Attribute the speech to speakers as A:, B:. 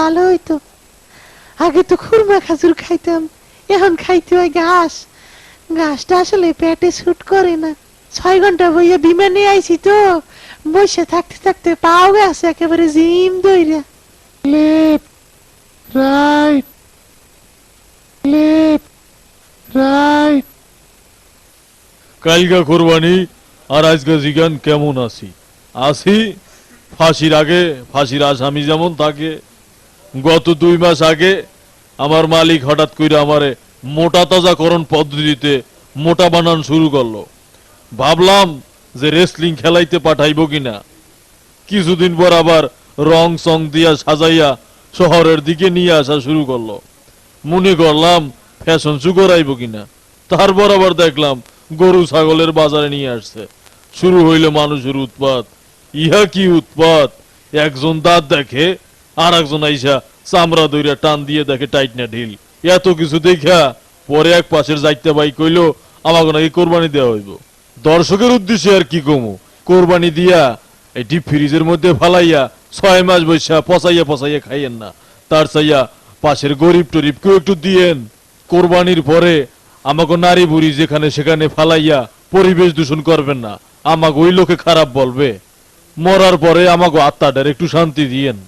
A: ভালো হইতো আগে তো খুরমা খাজুর খাইতাম এখন খাইতে হয় ঘাস। ঘাসটা আসলে পেটে শুট করে না। ছয় ঘণ্টা বইয়া বিমানে আইছি তো। বসে থাকতে থাকতে পাও গেছে একেবারে জিম দইরা।
B: Left right. Left right. কালকা কোরবানি আর আজকে জিগান কেমন আছি? আছি ফাঁসির আগে ফাঁসির আসামি যেমন থাকে গত দুই মাস আগে আমার মালিক হঠাৎ করে আমারে মোটা তাজাকরণ পদ্ধতিতে মোটা বানান শুরু করল। ভাবলাম যে রেসলিং খেলাইতে পাঠাইবো কিনা। কিছুদিন পর আবার রং সং দিয়া সাজাইয়া শহরের দিকে নিয়ে আসা শুরু করল। মনে করলাম ফ্যাশন শু করাইব কিনা। তারপর আবার দেখলাম গরু ছাগলের বাজারে নিয়ে আসছে। শুরু হইল মানুষের উৎপাত। ইহা কি উৎপাত? একজন দাঁত দেখে আর একজন আইসা চামড়া দইরা টান দিয়ে দেখে টাইট না ঢিল এত কিছু দেখা পরে এক পাশের যাইতে ভাই কইলো, আমাকে নাকি কোরবানি দেওয়া হইব। দর্শকের উদ্দেশ্যে আর কি কমু? কোরবানি দিয়া এই ডিপ ফ্রিজের মধ্যে ফালাইয়া ছয় মাস বৈশা পচাইয়া পচাইয়া খাইয়েন না। তার চাইয়া পাশের গরিব টরিব কেউ একটু দিয়েন। কোরবানির পরে আমাকে নারী বুড়ি যেখানে সেখানে ফালাইয়া পরিবেশ দূষণ করবেন না। আমাকে ওই লোকে খারাপ বলবে। মরার পরে আমাকে আত্মাটার একটু শান্তি দিয়েন।